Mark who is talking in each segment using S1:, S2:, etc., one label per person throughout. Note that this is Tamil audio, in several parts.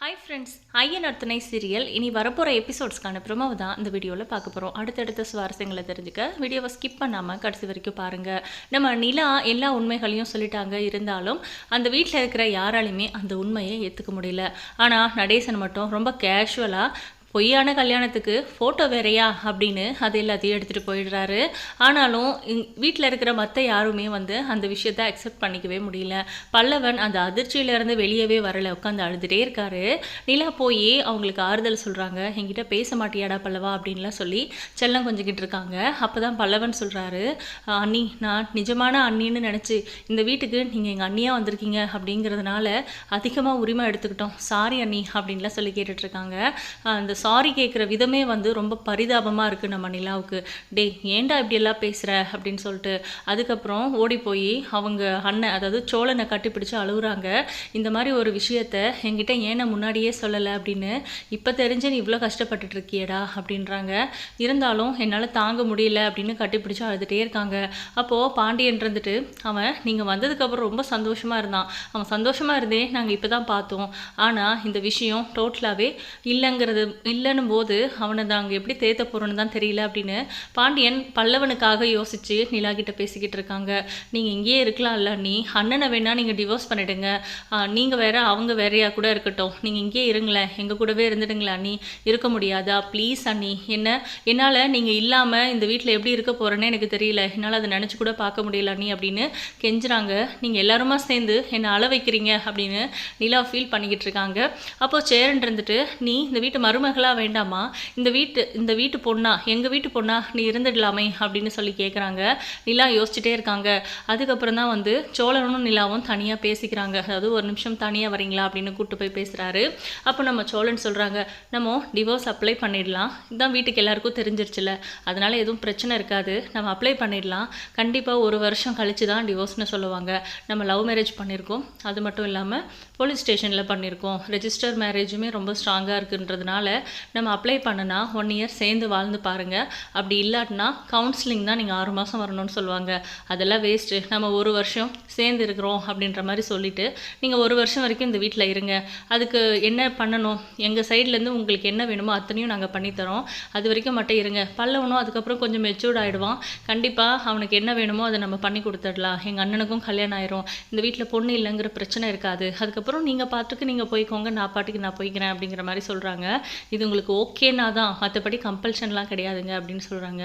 S1: ஹாய் ஃப்ரெண்ட்ஸ் ஐயன் அர்த்தனை சீரியல் இனி வரப்போகிற எபிசோட்ஸ்க்கான ப்ரொமோவை தான் இந்த வீடியோவில் பார்க்க போகிறோம் அடுத்தடுத்த சுவாரஸ்யங்களை தெரிஞ்சுக்க வீடியோவை ஸ்கிப் பண்ணாமல் கடைசி வரைக்கும் பாருங்கள் நம்ம நிலா எல்லா உண்மைகளையும் சொல்லிட்டாங்க. இருந்தாலும் அந்த வீட்டில் இருக்கிற யாராலையுமே அந்த உண்மையை ஏற்றுக்க முடியல. ஆனால் நடேசன் மட்டும் ரொம்ப கேஷுவலாக பொய்யான கல்யாணத்துக்கு ஃபோட்டோ வேறையா அப்படின்னு அது எல்லாத்தையும் எடுத்துகிட்டு போயிடுறாரு. ஆனாலும் வீட்டில் இருக்கிற மற்ற யாருமே வந்து அந்த விஷயத்த அக்செப்ட் பண்ணிக்கவே முடியல. பல்லவன் அந்த அதிர்ச்சியிலேருந்து வெளியவே வரல உட்காந்து அழுதுகிட்டே இருக்காரு. நிலா போய் அவங்களுக்கு ஆறுதல் சொல்கிறாங்க என்கிட்ட பேச மாட்டியாடா பல்லவா? அப்படின்லாம் சொல்லி செல்லம் கொஞ்சிக்கிட்டு இருக்காங்க. அப்போ தான் பல்லவன் சொல்கிறாரு அண்ணி நான் நிஜமான அண்ணின்னு நினச்சி இந்த வீட்டுக்கு நீங்கள் எங்கள் அண்ணியாக வந்திருக்கீங்க? அப்படிங்கிறதுனால அதிகமாக உரிமை எடுத்துக்கிட்டோம். சாரி அண்ணி அப்படின்லாம் சொல்லி கேட்டுட்ருக்காங்க அந்த சாரி கேட்குற விதமே வந்து ரொம்ப பரிதாபமாக இருக்குது நம்ம நிலாவுக்கு. டே ஏன்டா இப்படியெல்லாம் பேசுகிற அப்படின்னு சொல்லிட்டு அதுக்கப்புறம் ஓடி போய் அவங்க அண்ணன் அதாவது சோழனை கட்டிப்பிடிச்சு அழுகுறாங்க இந்த மாதிரி ஒரு விஷயத்த என்கிட்ட ஏன்னா முன்னாடியே சொல்லலை அப்படின்னு இப்போ தெரிஞ்சு நீ இவ்வளோ கஷ்டப்பட்டுட்டு இருக்கியடா அப்படின்றாங்க. இருந்தாலும் என்னால் தாங்க முடியல அப்படின்னு கட்டிப்பிடிச்சு அழுதுகிட்டே இருக்காங்க. அப்போது பாண்டியன் இருந்துட்டு அவன் நீங்கள் வந்ததுக்கப்புறம் ரொம்ப சந்தோஷமாக இருந்தான். அவன் சந்தோஷமாக இருந்தே நாங்கள் இப்போ தான் பார்த்தோம். ஆனால் இந்த விஷயம் டோட்டலாகவே இல்லைங்கிறது இல்லைன்னும் போது அவனை நாங்கள் எப்படி தேத்த போகிறோன்னு தான் தெரியல அப்படின்னு பாண்டியன் பல்லவனுக்காக யோசித்து நிலா கிட்ட பேசிக்கிட்டு இருக்காங்க. நீங்கள் இங்கேயே இருக்கலாம்ல நீ அண்ணனை வேணால் நீங்கள் டிவோர்ஸ் பண்ணிடுங்க. நீங்கள் வேற அவங்க வேறையா கூட இருக்கட்டும். நீங்கள் இங்கேயே இருங்களேன். எங்கள் கூடவே இருந்துடுங்களா நீ இருக்க முடியாதா? ப்ளீஸ் அண்ணி. என்ன? என்னால் நீங்கள் இல்லாமல் இந்த வீட்டில் எப்படி இருக்க போகிறேன்னு எனக்கு தெரியல. என்னால் அதை நினச்சி கூட பார்க்க முடியல அண்ணி அப்படின்னு கெஞ்சுறாங்க. நீங்கள் எல்லாருமா சேர்ந்து என்னை அள வைக்கிறீங்க அப்படின்னு நிலா ஃபீல் பண்ணிக்கிட்டு இருக்காங்க. அப்போது சேரன் இருந்துட்டு நீ இந்த வீட்டு மருமகளா வேண்டாமா? இந்த வீட்டு இந்த வீட்டு பொண்ணா எங்கள் வீட்டு பொண்ணா நீ இருந்துடலாமே அப்படின்னு சொல்லி கேட்குறாங்க நிலா யோசிச்சுட்டே இருக்காங்க. அதுக்கப்புறம் தான் வந்து சோழனும் நிலாவும் தனியாக பேசிக்கிறாங்க. அதாவது ஒரு நிமிஷம் தனியாக வரீங்களா அப்படின்னு கூப்பிட்டு போய் பேசுகிறாரு அப்போ நம்ம சோழன் சொல்கிறாங்க நம்ம டிவோர்ஸ் அப்ளை பண்ணிடலாம். இதுதான் வீட்டுக்கு எல்லாருக்கும் தெரிஞ்சிருச்சுல. அதனால் எதுவும் பிரச்சனை இருக்காது. நம்ம அப்ளை பண்ணிடலாம். கண்டிப்பாக ஒரு வருஷம் கழிச்சு தான் டிவோர்ஸ்னு சொல்லுவாங்க. நம்ம லவ் மேரேஜ் பண்ணியிருக்கோம் அது மட்டும் இல்லாமல் போலீஸ் ஸ்டேஷனில் பண்ணியிருக்கோம் ரெஜிஸ்டர் மேரேஜுமே ரொம்ப ஸ்ட்ராங்காக இருக்குன்றதுனால நம்ம அப்ளை பண்ணனா ஒன் இயர் சேர்ந்து வாழ்ந்து பாருங்கள் அப்படி இல்லாட்டினா கவுன்சிலிங் தான் நீங்கள் ஆறு மாதம் வரணும்னு சொல்லுவாங்க. அதெல்லாம் வேஸ்ட்டு நம்ம ஒரு வருஷம் சேர்ந்து இருக்கிறோம் அப்படின்ற மாதிரி சொல்லிவிட்டு நீங்கள் ஒரு வருஷம் வரைக்கும் இந்த வீட்டில் இருங்க. அதுக்கு என்ன பண்ணணும்? எங்கள் சைட்லேருந்து உங்களுக்கு என்ன வேணுமோ அத்தனையும் நாங்கள் பண்ணித்தரோம் அது வரைக்கும் மட்டும் இருங்க. பல்லவனும் அதுக்கப்புறம் கொஞ்சம் மெச்சூர்ட் ஆகிடுவான் கண்டிப்பாக அவனுக்கு என்ன வேணுமோ அதை நம்ம பண்ணி கொடுத்துடலாம். எங்கள் அண்ணனுக்கும் கல்யாணம் ஆயிரும். இந்த வீட்டில் பொண்ணு இல்லைங்கிற பிரச்சனை இருக்காது. அதுக்கப்புறம் நீங்கள் பாட்டுக்கு நீங்கள் போய்க்கோங்க. நான் பாட்டுக்கு நான் போய்க்கிறேன் அப்படிங்கிற மாதிரி சொல்கிறாங்க இது உங்களுக்கு ஓகேனா தான் மற்றபடி கம்பல்ஷன்லாம் கிடையாதுங்க அப்படின்னு சொல்கிறாங்க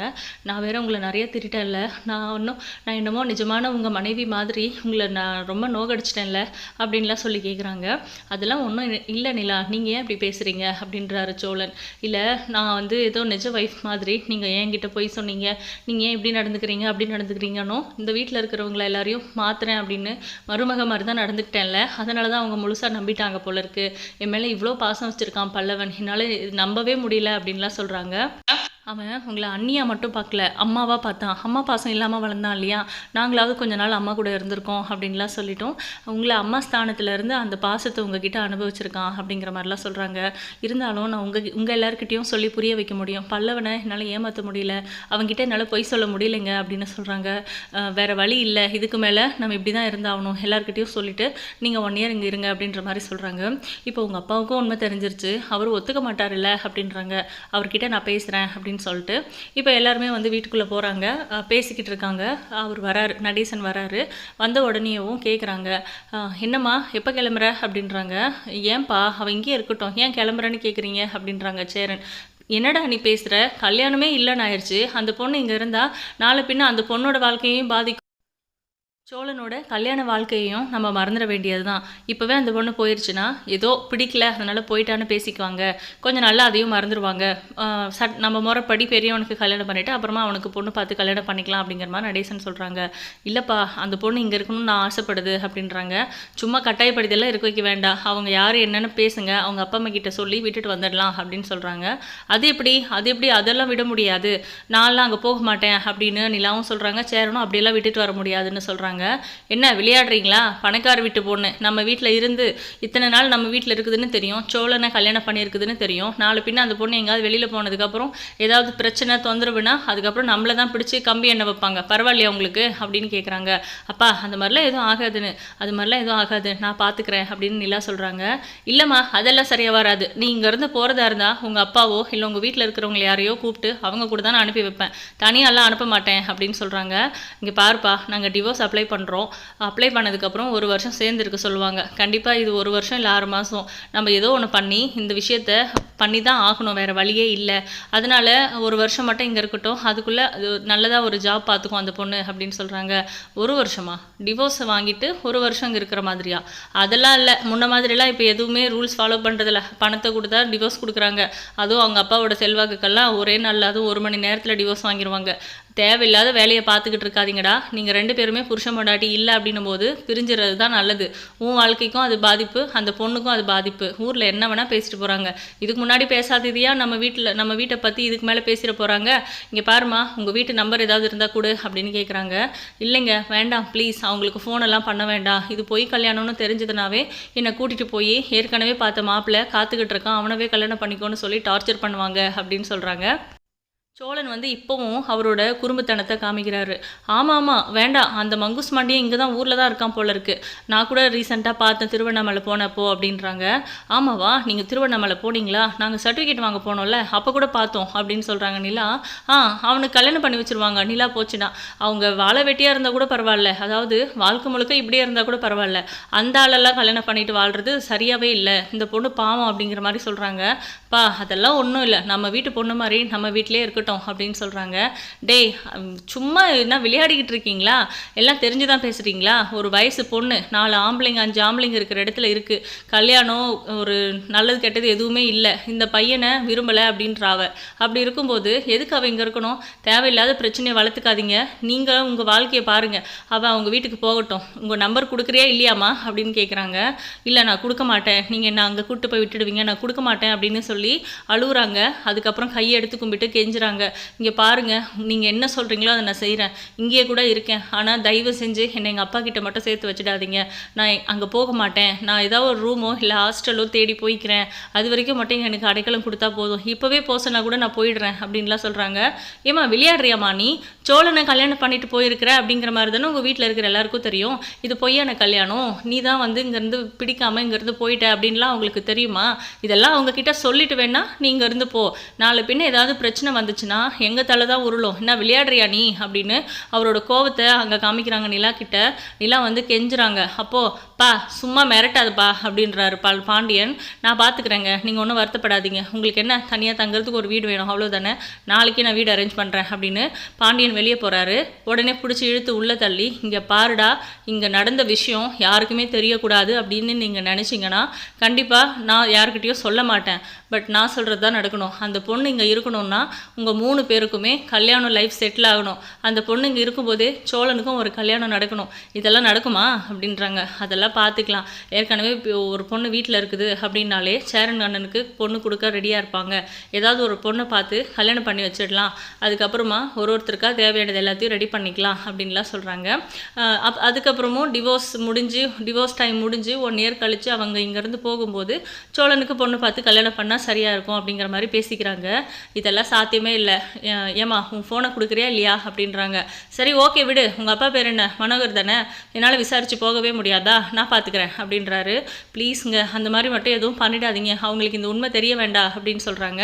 S1: நான் வேற உங்களை நிறைய திட்டேன்ல நான் இன்னும் நான் என்னமோ நிஜமான உங்கள் மனைவி மாதிரி உங்களை நான் ரொம்ப நோகடிச்சிட்டேன்ல அப்படின்லாம் சொல்லி கேட்குறாங்க அதெல்லாம் ஒன்றும் இல்லை நிலா நீங்கள் ஏன் இப்படி பேசுகிறீங்க அப்படின்றாரு சோழன். இல்லை நான் வந்து ஏதோ நிஜ ஒய்ஃப் மாதிரி நீங்கள் என்கிட்ட போய் சொன்னீங்க? நீங்கள் ஏன் இப்படி நடந்துக்கிறீங்க? அப்படி நடந்துக்கிறீங்கன்னோ இந்த வீட்டில் இருக்கிறவங்கள எல்லாரையும் மாற்றுறேன் அப்படின்னு மருமக மாதிரி தான் நடந்துக்கிட்டேன்ல. அதனால தான் அவங்க முழுசாக நம்பிட்டாங்க போல இருக்கு. என் மேலே இவ்வளோ பாசம் வச்சுருக்கான் பல்லவன். என்னால் நம்பவே முடியல அப்படின்லாம் சொல்கிறாங்க அவன் உங்களை அண்ணியாக மட்டும் பார்க்கல அம்மாவாக பார்த்தான் அம்மா பாசம் இல்லாமல் வளர்ந்தான் இல்லையா? நாங்களாவது கொஞ்ச நாள் அம்மா கூட இருந்திருக்கோம் அப்படின்லாம் சொல்லிட்டோம். உங்களை அம்மா ஸ்தானத்துலேருந்து அந்த பாசத்தை உங்ககிட்ட அனுபவிச்சிருக்கான் அப்படிங்கிற மாதிரிலாம் சொல்கிறாங்க இருந்தாலும் நான் உங்கள் உங்கள் எல்லாருக்கிட்டையும் சொல்லி புரிய வைக்க முடியும். பல்லவனை என்னால் ஏமாற்ற முடியல அவங்ககிட்ட என்னால் பொய் சொல்ல முடியலைங்க அப்படின்னு சொல்கிறாங்க வேறு வழி இல்லை. இதுக்கு மேலே நம்ம இப்படி தான் இருந்தாகணும். எல்லாருக்கிட்டையும் சொல்லிவிட்டு நீங்கள் ஒன் இயர் இங்கே இருங்க அப்படின்ற மாதிரி சொல்கிறாங்க இப்போ உங்கள் அப்பாவுக்கும் உண்மை தெரிஞ்சிருச்சு. அவர் ஒத்துக்க மாட்டார்ல அப்படின்றாங்க. அவர்கிட்ட நான் பேசுகிறேன் அப்படின்னு அப்படின்னு சொல்லிட்டு இப்போ எல்லாருமே வந்து வீட்டுக்குள்ளே போகிறாங்க பேசிக்கிட்டு இருக்காங்க. அவர் வராரு நடேசன் வராரு. வந்த உடனேவும் கேட்குறாங்க என்னம்மா எப்போ கிளம்புற? அப்படின்றாங்க. ஏன்பா அவன் இங்கேயே இருக்கட்டும். ஏன் கிளம்புறேன்னு கேட்குறீங்க அப்படின்றாங்க சேரன். என்னடா நீ பேசுகிற கல்யாணமே இல்லைன்னு ஆயிடுச்சு அந்த பொண்ணு இங்கே இருந்தால் நாளை பின்ன அந்த பொண்ணோட வாழ்க்கையும் பாதிக்கும். சோழனோட கல்யாண வாழ்க்கையையும் நம்ம மறந்துட வேண்டியது தான் இப்போவே அந்த பொண்ணு போயிடுச்சுன்னா ஏதோ பிடிக்கல அதனால் போயிட்டான்னு பேசிக்குவாங்க. கொஞ்சம் நல்லா அதையும் மறந்துடுவாங்க சட் நம்ம முறைப்படி பெரியவனுக்கு கல்யாணம் பண்ணிவிட்டு அப்புறமா அவனுக்கு பொண்ணு பார்த்து கல்யாணம் பண்ணிக்கலாம் அப்படிங்கிற மாதிரி நடேசன் சொல்கிறாங்க இல்லைப்பா அந்த பொண்ணு இங்கே இருக்கணும்னு நான் ஆசைப்படுது அப்படின்றாங்க. சும்மா கட்டாயப்படுத்தியெல்லாம் இருக்க வைக்க வேண்டாம். அவங்க யார் என்னென்னு பேசுங்க. அவங்க அப்பா அம்மா கிட்ட சொல்லி விட்டுட்டு வந்துடலாம் அப்படின்னு சொல்கிறாங்க அது எப்படி? அது எப்படி? அதெல்லாம் விட முடியாது. நான்லாம் அங்கே போக மாட்டேன் அப்படின்னு நிலாவும் சொல்கிறாங்க சேரணும் அப்படியெல்லாம் விட்டுட்டு வர முடியாதுன்னு சொல்கிறாங்க சொல்கிறாங்க என்ன விளையாடுறீங்களா? பணக்கார வீட்டு பொண்ணு. நம்ம வீட்டில் இருந்து இத்தனை நாள் நம்ம வீட்டில் இருக்குதுன்னு தெரியும். சோழனை கல்யாணம் பண்ணியிருக்குதுன்னு தெரியும். நாலு பின்ன அந்த பொண்ணு எங்கேயாவது வெளியில் போனதுக்கப்புறம் ஏதாவது பிரச்சனை தொந்தரவுனா அதுக்கப்புறம் நம்மளை தான் பிடிச்சி கம்பி எண்ணெய் வைப்பாங்க. பரவாயில்லையா உங்களுக்கு? அப்படின்னு கேட்குறாங்க அப்பா அந்த மாதிரிலாம் எதுவும் ஆகாதுன்னு. அது மாதிரிலாம் எதுவும் ஆகாது. நான் பார்த்துக்கிறேன் அப்படின்னு நிலா சொல்கிறாங்க இல்லைம்மா அதெல்லாம் சரியாக வராது. நீ இங்கேருந்து போகிறதா இருந்தால் உங்கள் அப்பாவோ இல்லை உங்கள் வீட்டில் இருக்கிறவங்க யாரையோ கூப்பிட்டு அவங்க கூட தான் நான் அனுப்பி வைப்பேன். தனியாலாம் அனுப்ப மாட்டேன் அப்படின்னு சொல்கிறாங்க இங்கே பாருப்பா நாங்கள் டிவோர்ஸ் அப்ளை அப்ளை பண்ணுறோம் அப்ளை பண்ணதுக்கப்புறம் ஒரு வருஷம் சேர்ந்துருக்க சொல்லுவாங்க. கண்டிப்பாக இது ஒரு வருஷம் இல்லை ஆறு மாதம் நம்ம ஏதோ ஒன்று பண்ணி இந்த விஷயத்த பண்ணி தான் ஆகணும் வேறு வழியே இல்லை. அதனால ஒரு வருஷம் மட்டும் இங்கே இருக்கட்டும். அதுக்குள்ளே அது நல்லதாக ஒரு ஜாப் பார்த்துக்கும் அந்த பொண்ணு அப்படின்னு சொல்கிறாங்க ஒரு வருஷமா? டிவோர்ஸை வாங்கிட்டு ஒரு வருஷம் இங்கே இருக்கிற மாதிரியா? அதெல்லாம் இல்லை. முன்ன மாதிரிலாம் இப்போ எதுவுமே ரூல்ஸ் ஃபாலோ பண்ணுறதில்ல பணத்தை கொடுத்தா டிவோர்ஸ் கொடுக்குறாங்க. அதுவும் அவங்க அப்பாவோட செல்வாக்குக்கெல்லாம் ஒரே நாளில் அதுவும் ஒரு மணி நேரத்தில் டிவோர்ஸ் வாங்கிடுவாங்க தேவையில்லாத வேலையை பார்த்துக்கிட்டு இருக்காதீங்கடா. நீங்கள் ரெண்டு பேருமே புருஷன் பொண்டாட்டி இல்லை அப்படின்னும் போது பிரிஞ்சுறது தான் நல்லது. உன் வாழ்க்கைக்கும் அது பாதிப்பு அந்த பொண்ணுக்கும் அது பாதிப்பு. ஊரில் என்ன வேணால் பேசிட்டு போகிறாங்க இதுக்கு முன்னாடி பேசாததையா நம்ம வீட்டில் நம்ம வீட்டை பற்றி இதுக்கு மேலே பேசிட போகிறாங்க இங்கே பாருமா உங்கள் வீட்டு நம்பர் ஏதாவது இருந்தால் கொடு அப்படின்னு கேட்குறாங்க இல்லைங்க வேண்டாம் ப்ளீஸ் அவங்களுக்கு ஃபோனெல்லாம் பண்ண வேண்டாம். இது போய் கல்யாணம்னு தெரிஞ்சதுனாவே என்னை கூட்டிகிட்டு போய் ஏற்கனவே பார்த்த மாப்பிள்ளை காத்துக்கிட்டு இருக்கான். அவனவே கல்யாணம் பண்ணிக்கோன்னு சொல்லி டார்ச்சர் பண்ணுவாங்க அப்படின்னு சொல்கிறாங்க சோழன் வந்து இப்போவும் அவரோட குறும்புத்தனத்தை காமிக்கிறாரு. ஆமாம் ஆமாம் வேண்டாம். அந்த மங்குஸ் மாண்டியே இங்கே தான் ஊரில் தான் இருக்கான் போல இருக்கு. நான் கூட ரீசெண்டாக பார்த்தேன் திருவண்ணாமலை போனப்போ அப்படின்றாங்க. ஆமாவா நீங்கள் திருவண்ணாமலை போனீங்களா? நாங்கள் சர்டிஃபிகேட் வாங்க போனோம்ல அப்போ கூட பார்த்தோம் அப்படின்னு சொல்கிறாங்க நிலா. ஆ அவனுக்கு கல்யாணம் பண்ணி வச்சிருவாங்க. நிலா போச்சுன்னா. அவங்க வாழை வெட்டியாக இருந்தால் கூட பரவாயில்ல. அதாவது வாழ்க்கை முழுக்க இப்படியே இருந்தால் கூட பரவாயில்ல. அந்த ஆளெல்லாம் கல்யாணம் பண்ணிட்டு வாழ்கிறது சரியாகவே இல்லை. இந்த பொண்ணு பாவம் அப்படிங்கிற மாதிரி சொல்கிறாங்க பா அதெல்லாம் ஒன்றும் இல்லை. நம்ம வீட்டு பொண்ணு மாதிரி நம்ம வீட்டிலே இருக்கட்டும் அப்படின்னு சொல்கிறாங்க டேய் சும்மா என்ன விளையாடிக்கிட்டு இருக்கீங்களா? எல்லாம் தெரிஞ்சு தான் பேசுகிறீங்களா ஒரு வயசு பொண்ணு நாலு ஆம்பளைங்க அஞ்சு ஆம்பளைங்க இருக்கிற இடத்துல இருக்குது கல்யாணம் ஒரு நல்லது கெட்டது எதுவுமே இல்லை. இந்த பையனை விரும்பலை அப்படின்றாவ. அப்படி இருக்கும்போது எதுக்கு அவள் இங்கே இருக்கணும்? தேவையில்லாத பிரச்சனையை வளர்த்துக்காதீங்க. நீங்கள் உங்கள் வாழ்க்கையை பாருங்கள் அவள் அவங்க வீட்டுக்கு போகட்டும். உங்கள் நம்பர் கொடுக்குறியா இல்லையாம்மா அப்படின்னு கேட்குறாங்க இல்லை நான் கொடுக்க மாட்டேன். நீங்கள் என்ன அங்கே கூப்பிட்டு போய் விட்டுடுவீங்க? நான் கொடுக்க மாட்டேன் அப்படின்னு சொல்லி அழுகுறாங்க அதுக்கப்புறம் கையை எடுத்து கும்பிட்டு கெஞ்சுறாங்க. இங்கே பாருங்க நீங்கள் என்ன சொல்கிறீங்களோ அதை நான் செய்கிறேன் இங்கேயே கூட இருக்கேன். ஆனால் தயவு செஞ்சு என்னை எங்கள் அப்பா கிட்ட மட்டும் சேர்த்து வச்சிடாதீங்க. நான் அங்கே போக மாட்டேன். நான் ஏதாவது ஒரு ரூமோ இல்லை ஹாஸ்டலோ தேடி போய்க்கிறேன். அது வரைக்கும் மட்டும் எனக்கு அடைக்கலம் கொடுத்தா போதும். இப்போவே போசனா கூட நான் போயிடுறேன் அப்படின்லாம் சொல்கிறாங்க ஏமா விளையாடுறியாமா நீ? சோழனை கல்யாணம் பண்ணிட்டு போயிருக்கிற? அப்படிங்கிற மாதிரி தானே உங்கள் வீட்டில் இருக்கிற எல்லாருக்கும் தெரியும். இது பொய்யான கல்யாணம். நீ தான் வந்து இங்கேருந்து பிடிக்காம இங்கேருந்து போயிட்ட அப்படின்லாம் அவங்களுக்கு தெரியுமா? இதெல்லாம் அவங்கக்கிட்ட சொல்லிட்டு சொல்லிட்டு வேணா நீ இங்கேருந்து போ. நாளை பின்ன ஏதாவது பிரச்சனை வந்துச்சுன்னா எங்கள் தலை தான் உருளும். என்ன விளையாடுறியா நீ? அப்படின்னு அவரோட கோவத்தை அங்கே காமிக்கிறாங்க நிலா கிட்ட. நிலா வந்து கெஞ்சுறாங்க. அப்போது பா சும்மா மிரட்டாதுப்பா அப்படின்றாரு பால் பாண்டியன். நான் பார்த்துக்கிறேங்க நீங்கள் ஒன்றும் வருத்தப்படாதீங்க. உங்களுக்கு என்ன தனியாக தங்குறதுக்கு ஒரு வீடு வேணும் அவ்வளோதானே நாளைக்கு நான் வீடு அரேஞ்ச் பண்ணுறேன் அப்படின்னு பாண்டியன் வெளியே போகிறாரு உடனே பிடிச்சி இழுத்து உள்ளே தள்ளி இங்கே பாருடா இங்கே நடந்த விஷயம் யாருக்குமே தெரியக்கூடாது அப்படின்னு நீங்கள் நினச்சிங்கன்னா கண்டிப்பாக நான் யாருக்கிட்டேயும் சொல்ல மாட்டேன். பட் நான் சொல்கிறது தான் நடக்கணும். அந்த பொண்ணு இங்கே இருக்கணும்னா உங்கள் மூணு பேருக்குமே கல்யாணம் லைஃப் செட்டில் ஆகணும். அந்த பொண்ணு இங்கே இருக்கும்போதே சோழனுக்கும் ஒரு கல்யாணம் நடக்கணும். இதெல்லாம் நடக்குமா? அப்படின்றாங்க. அதெல்லாம் பார்த்துக்கலாம். ஏற்கனவே இப்போ ஒரு பொண்ணு வீட்டில் இருக்குது அப்படின்னாலே சேரன் அண்ணனுக்கு பொண்ணு கொடுக்க ரெடியாக இருப்பாங்க. ஏதாவது ஒரு பொண்ணை பார்த்து கல்யாணம் பண்ணி வச்சிடலாம். அதுக்கப்புறமா ஒரு ஒருத்தருக்காக தேவையானது எல்லாத்தையும் ரெடி பண்ணிக்கலாம் அப்படின்லாம் சொல்கிறாங்க அப் அதுக்கப்புறமும் டிவோர்ஸ் முடிஞ்சு டிவோர்ஸ் டைம் முடிஞ்சு ஒன் இயர் கழித்து அவங்க இங்கேருந்து போகும்போது சோழனுக்கு பொண்ணு பார்த்து கல்யாணம் பண்ணால் சரியாக இருக்கும் அப்படிங்கிற மாதிரி பேசிக்கிறாங்க. இதெல்லாம் சாத்தியமே இல்லை. ஏமா உன் ஃபோனை கொடுக்குறியா இல்லையா அப்படின்றாங்க. சரி ஓகே விடு. உங்கள் அப்பா பேர் என்ன? மனோகர் தானே? என்னால் விசாரித்து போகவே முடியாதா? நான் பார்த்துக்கிறேன் அப்படின்றாரு. ப்ளீஸுங்க அந்த மாதிரி மட்டும் எதுவும் பண்ணிடாதீங்க. அவங்களுக்கு இந்த உண்மை தெரிய வேண்டாம் அப்படின்னு சொல்கிறாங்க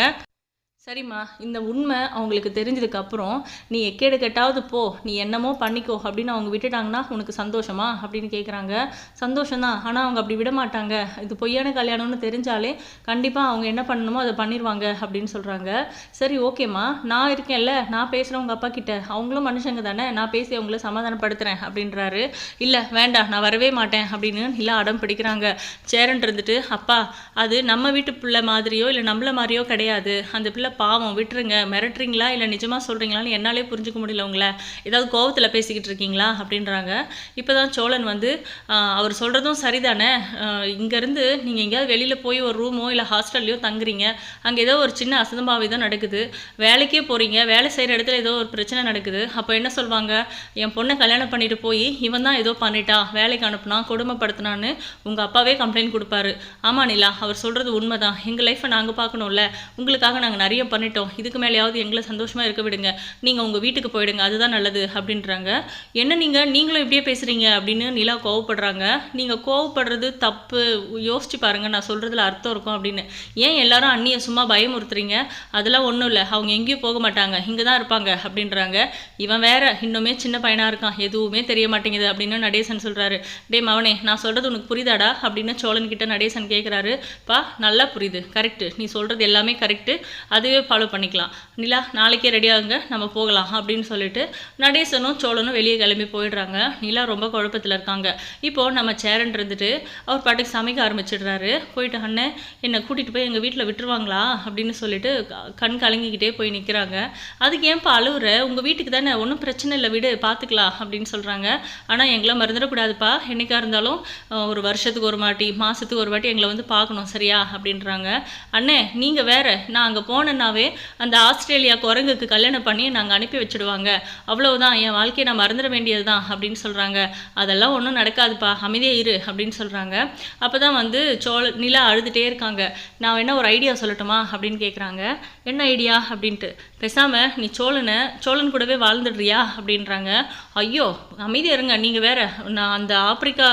S1: சரிம்மா இந்த உண்மை அவங்களுக்கு தெரிஞ்சதுக்கப்புறம் நீ எக்கேடு கெட்டாவது போ நீ என்னமோ பண்ணிக்கோ அப்படின்னு அவங்க விட்டுட்டாங்கன்னா உனக்கு சந்தோஷமா அப்படின்னு கேட்குறாங்க சந்தோஷம்தான் ஆனால் அவங்க அப்படி விட மாட்டாங்க இது பொய்யான கல்யாணம்னு தெரிஞ்சாலே கண்டிப்பாக அவங்க என்ன பண்ணணுமோ அதை பண்ணிடுவாங்க அப்படின்னு சொல்கிறாங்க சரி ஓகேம்மா நான் இருக்கேன்ல நான் பேசுகிறேன் உங்கள் அப்பா கிட்ட. அவங்களும் மனுஷங்க தானே நான் பேசி அவங்கள சமாதானப்படுத்துகிறேன் அப்படின்றாரு. இல்லை வேண்டாம் நான் வரவே மாட்டேன் அப்படின்னு நிலா அடம் பிடிக்கிறாங்க. சேரன் இருந்துட்டு அப்பா அது நம்ம வீட்டு பிள்ளை மாதிரியோ இல்லை நம்மள மாதிரியோ கிடையாது. அந்த பிள்ளை பாவம் விட்டுருங்க. மிரட்டுறீங்களா? இல்லை நிஜமாக சொல்கிறீங்களான்னு என்னாலே புரிஞ்சுக்க முடியல உங்களை. ஏதாவது கோவத்தில் பேசிக்கிட்டு இருக்கீங்களா? அப்படின்றாங்க. இப்போ தான் சோழன் வந்து அவர் சொல்கிறதும் சரிதானே? இங்கேருந்து நீங்கள் எங்கேயாவது வெளியில் போய் ஒரு ரூமோ இல்லை ஹாஸ்டல்லையோ தங்குறீங்க. அங்கே ஏதோ ஒரு சின்ன அசம்பாவிதம் நடக்குது. வேலைக்கே போகிறீங்க வேலை செய்கிற இடத்துல ஏதோ ஒரு பிரச்சனை நடக்குது. அப்போ என்ன சொல்லுவாங்க என் பொண்ணை கல்யாணம் பண்ணிட்டு போய் இவன் தான் ஏதோ பண்ணிட்டா. வேலைக்கு அனுப்புனா கொடுமைப்படுத்தினான்னு உங்கள் அப்பாவே கம்ப்ளைண்ட் கொடுப்பாரு. ஆமாம் நிலா அவர் சொல்கிறது உண்மைதான். எங்கள் லைஃப்பை நாங்கள் பார்க்கணும்ல. உங்களுக்காக நாங்கள் நிறைய பண்ணிட்டோம். இதுக்கு மேலேயாவது எங்களை சந்தோஷமாக இருக்க விடுங்க. நீங்கள் உங்கள் வீட்டுக்கு போயிடுங்க. அதுதான் நல்லது அப்படின்றாங்க. என்ன நீங்கள் நீங்களும் இப்படியே பேசுகிறீங்க அப்படின்னு நிலா கோவப்படுறாங்க. நீங்கள் கோவப்படுறது தப்பு. யோசிச்சு பாருங்கள் நான் சொல்கிறதுல அர்த்தம் இருக்கும் அப்படின்னு. ஏன் எல்லாரும் அண்ணியை சும்மா பயமுறுத்துறீங்க? அதெல்லாம் ஒன்றும் இல்லை. அவங்க எங்கேயும் போக மாட்டாங்க. இங்கே தான் இருப்பாங்க அப்படின்றாங்க. இவன் வேற. இன்னுமே சின்ன பையனாக இருக்கான். எதுவுமே தெரிய மாட்டேங்குது அப்படின்னு நடேசன் சொல்கிறாரு டே மவனே நான் சொல்கிறது உனக்கு புரியுதாடா? அப்படின்னு சோழன் கிட்ட நடேசன் கேட்குறாரு பா நல்லா புரியுது. கரெக்டு. நீ சொல்கிறது எல்லாமே கரெக்டு. அதுவே ஃபாலோ பண்ணிக்கலாம். நிலா நாளைக்கே ரெடி ஆகுங்க நம்ம போகலாம் அப்படின்னு சொல்லிட்டு நடேசனும் சோழனும் வெளியே கிளம்பி போயிடுறாங்க. நிலா ரொம்ப குழப்பத்தில் இருக்காங்க. இப்போது நம்ம சேரன் இருந்துட்டு அவர் பாட்டுக்கு சமைக்க ஆரம்பிச்சிடுறாரு. போயிட்டு அண்ணன் என்னை கூட்டிகிட்டு போய் எங்கள் வீட்டில் விட்டுருவாங்களா? அப்படின்னு சொல்லிட்டு கண் கலங்கிக்கிட்டே போய் நிற்கிறாங்க அதுக்கு ஏன்ப்பா அழுகுற உங்கள் வீட்டுக்கு தானே ஒன்றும் பிரச்சனை இல்லை வீடு பார்த்துக்கலாம் அப்படின்னு சொல்கிறாங்க ஆனால் எங்களை மறந்துடக்கூடாதுப்பா. என்னைக்கா இருந்தாலும் ஒரு வருஷத்துக்கு ஒரு வாட்டி மாதத்துக்கு ஒரு வாட்டி எங்களை வந்து பார்க்கணும் சரியா? அப்படின்றாங்க. அண்ணே நீங்கள் வேறு நான் அங்கே பண்ணாவே அந்த ஆஸ்திரேலியா குரங்குக்கு கல்யாணம் பண்ணி நாங்கள் அனுப்பி வச்சுடுவாங்க. அவ்வளவுதான் என் வாழ்க்கையை நான் மறந்துட வேண்டியது தான் அப்படின்னு சொல்கிறாங்க அதெல்லாம் ஒன்றும் நடக்காதுப்பா அமைதியே இரு அப்படின்னு சொல்கிறாங்க அப்போ தான் வந்து சோழ நிலா அழுதுகிட்டே இருக்காங்க. நான் வேணா ஒரு ஐடியா சொல்லட்டுமா அப்படின்னு கேட்குறாங்க என்ன ஐடியா அப்படின்ட்டு பேசாமல் நீ சோழனை சோழன் கூடவே வாழ்ந்துடுறியா அப்படின்றாங்க. ஐயோ அமைதியாக இருங்க நீங்கள் வேற நான் அந்த ஆப்பிரிக்கா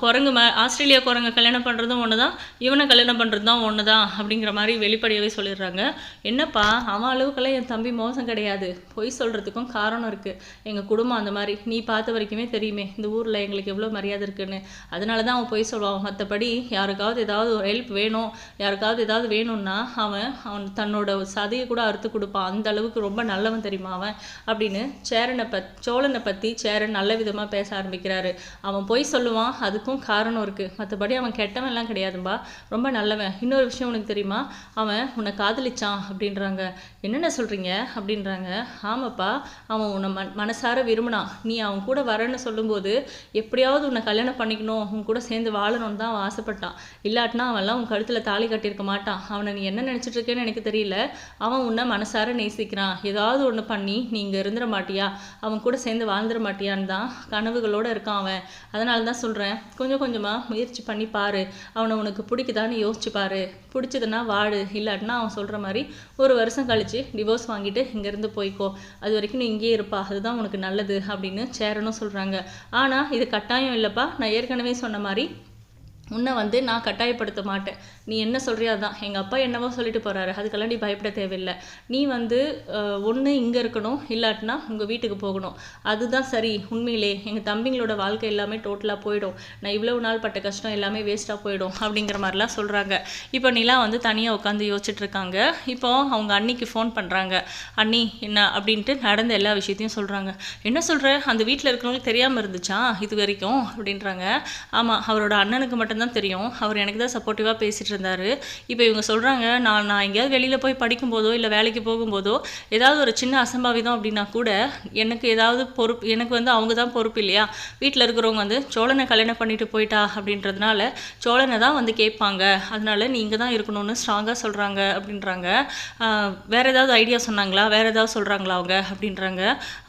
S1: குரங்கு ம ஆஸ்திரேலியா குரங்கை கல்யாணம் பண்ணுறதும் ஒன்று தான் இவனை கல்யாணம் பண்ணுறது தான் ஒன்று தான் அப்படிங்கிற மாதிரி வெளிப்படையாகவே சொல்லிடுறாங்க. என்னப்பா அவன் அளவுக்கெல்லாம் என் தம்பி மோசம் கிடையாது. பொய் சொல்கிறதுக்கும் காரணம் இருக்குது எங்கள் குடும்பம் அந்த மாதிரி. நீ பார்த்த வரைக்குமே தெரியுமே இந்த ஊரில் எங்களுக்கு எவ்வளோ மரியாதை இருக்குன்னு. அதனால தான் அவன் பொய் சொல்லுவான். மற்றபடி யாருக்காவது ஏதாவது ஒரு ஹெல்ப் வேணும் யாருக்காவது ஏதாவது வேணும்னா அவன் அவன் தன்னோட சதையை கூட அறுத்து கொடுப்பான். அந்த அளவுக்கு ரொம்ப நல்லவன் தெரியுமா அவன்? அப்படின்னு சேரனை பத் சோழனை பற்றி சேரன் நல்ல விதமாக பேச ஆரம்பிக்கிறாரு. அவன் பொய் சொல்லுவான் அதுக்கும் காரணம் இருக்குது மற்றபடி அவன் கெட்டவன்லாம் கிடையாதும்பா. ரொம்ப நல்லவன். இன்னொரு விஷயம் உனக்கு தெரியுமா? அவன் உன்னை காதலிச்சான் அப்படின்றாங்க. என்னென்ன சொல்கிறீங்க அப்படின்றாங்க. ஆமாப்பா அவன் உன்னை மன் மனசார விரும்பினான் நீ அவன் கூட வரேன்னு சொல்லும்போது எப்படியாவது உன்னை கல்யாணம் பண்ணிக்கணும். உன் கூட சேர்ந்து வாழணும்னு தான் அவன் ஆசைப்பட்டான். இல்லாட்டினா அவன்லாம் உன் கழுத்தில் தாலி கட்டியிருக்க மாட்டான். அவனை நீ என்ன நினச்சிட்டு இருக்கேன்னு எனக்கு தெரியல. அவன் உன்னை மனசார நேசிக்கிறான். ஏதாவது ஒன்று பண்ணி நீ இங்கே இருந்துட மாட்டியா? அவன் கூட சேர்ந்து வாழ்ந்துட மாட்டியான்னு தான் கனவுகளோடு இருக்கான் அவன். அதனால தான் சொல்கிறேன் கொஞ்சம் கொஞ்சமாக முயற்சி பண்ணி பாரு. அவனை உனக்கு பிடிக்குதான்னு யோசிச்சு பாரு. பிடிச்சதுன்னா வாடு இல்லாட்டினா அவன் சொல்கிற மாதிரி ஒரு வருஷம் கழிச்சு டிவோர்ஸ் வாங்கிட்டு இங்கேருந்து போய்க்கோ. அது வரைக்கும் நீ இங்கேயே இருப்பா. அதுதான் உனக்கு நல்லது அப்படின்னு சேரனும் சொல்கிறாங்க ஆனால் இது கட்டாயம் இல்லைப்பா. நான் ஏற்கனவே சொன்ன மாதிரி உன்னை வந்து நான் கட்டாயப்படுத்த மாட்டேன். நீ என்ன சொல்றியோ அதான். எங்கள் அப்பா என்னவோ சொல்லிட்டு போகிறாரு அதுக்கெல்லாம் நீ பயப்பட தேவையில்லை. நீ வந்து ஒன்று இங்கே இருக்கணும். இல்லாட்டினா உங்கள் வீட்டுக்கு போகணும். அதுதான் சரி. உண்மையிலே எங்கள் தம்பிங்களோட வாழ்க்கை எல்லாமே டோட்டலாக போயிடும். நான் இவ்வளவு நாள் பட்ட கஷ்டம் எல்லாமே வேஸ்ட்டாக போயிடும் அப்படிங்கிற மாதிரிலாம் சொல்கிறாங்க இப்போ நிலா வந்து தனியாக உட்காந்து யோசிச்சுட்ருக்காங்க இப்போ அவங்க அன்னிக்கு ஃபோன் பண்ணுறாங்க அண்ணி என்ன அப்படின்ட்டு நடந்த எல்லா விஷயத்தையும் சொல்கிறாங்க என்ன சொல்கிற அந்த வீட்டில் இருக்கிறவங்களுக்கு தெரியாமல் இருந்துச்சா? இது வரைக்கும்? அப்படின்றாங்க. ஆமாம் அவரோட அண்ணனுக்கு மட்டும் மட்டும்தான் தெரியும். அவர் எனக்கு தான் சப்போர்ட்டிவாக பேசிகிட்டு இருந்தார். இப்போ இவங்க சொல்கிறாங்க நான் நான் எங்கேயாவது வெளியில் போய் படிக்கும்போதோ இல்லை வேலைக்கு போகும்போதோ ஏதாவது ஒரு சின்ன அசம்பாவிதம் அப்படின்னா கூட எனக்கு ஏதாவது பொறுப்பு எனக்கு வந்து அவங்க தான் பொறுப்பு இல்லையா? வீட்டில் இருக்கிறவங்க வந்து சோழனை கல்யாணம் பண்ணிட்டு போயிட்டா அப்படின்றதுனால சோழனை தான் வந்து கேட்பாங்க. அதனால நீங்கள் தான் இருக்கணும்னு ஸ்ட்ராங்காக சொல்கிறாங்க அப்படின்றாங்க. வேறு வேற ஏதாவது ஐடியா சொன்னாங்களா? வேறு ஏதாவது சொல்கிறாங்களா அவங்க அப்படின்றாங்க.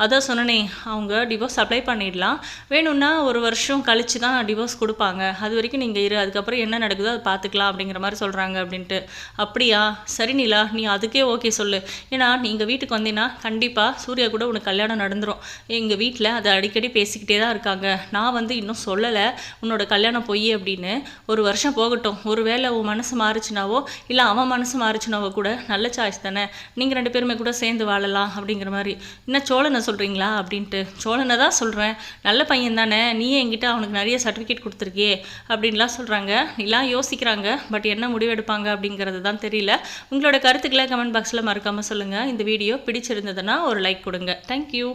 S1: அதான் சொன்னனே அவங்க டிவோர்ஸ் அப்ளை பண்ணிடலாம். வேணும்னா ஒரு வருஷம் கழிச்சு தான் டிவோர்ஸ் கொடுப்பாங்க. அது வரைக்கும் நீங்கள் இரு அதுக்கப்புறம் என்ன நடக்குதோ அதை பார்த்துக்கலாம் அப்படிங்கிற மாதிரி சொல்கிறாங்க அப்படின்ட்டு. அப்படியா? சரி நிலா நீ அதுக்கே ஓகே சொல்லு. ஏன்னா நீங்கள் வீட்டுக்கு வந்தீங்கன்னா கண்டிப்பாக சூர்யா கூட உனக்கு கல்யாணம் நடந்துரும். எங்கள் வீட்டில் அதை அடிக்கடி பேசிக்கிட்டே தான் இருக்காங்க. நான் வந்து இன்னும் சொல்லலை உன்னோட கல்யாணம் பொய் அப்படின்னு. ஒரு வருஷம் போகட்டும். ஒரு வேளை உன் மனசு மாறுச்சுனாவோ இல்லை அவன் மனசு மாறுச்சுனாவோ கூட நல்ல சாய்ஸ் தானே. நீங்கள் ரெண்டு பேருமே கூட சேர்ந்து வாழலாம் அப்படிங்கிற மாதிரி. என்ன சோழனை சொல்கிறீங்களா அப்படின்ட்டு. சோழனை தான் சொல்கிறேன் நல்ல பையன் தானே. நீ என்கிட்ட அவனுக்கு நிறைய சர்டிஃபிகேட் கொடுத்துருக்கியே அப்படின்லாம் சொல்கிறாங்க எல்லாம் யோசிக்கிறாங்க. பட் என்ன முடிவெடுப்பாங்க அப்படிங்கிறது தான் தெரியல. உங்களோட கருத்துக்களை கமெண்ட் பாக்ஸில் மறக்காமல் சொல்லுங்கள் இந்த வீடியோ பிடிச்சிருந்ததுன்னா ஒரு லைக் கொடுங்க. தேங்க்யூ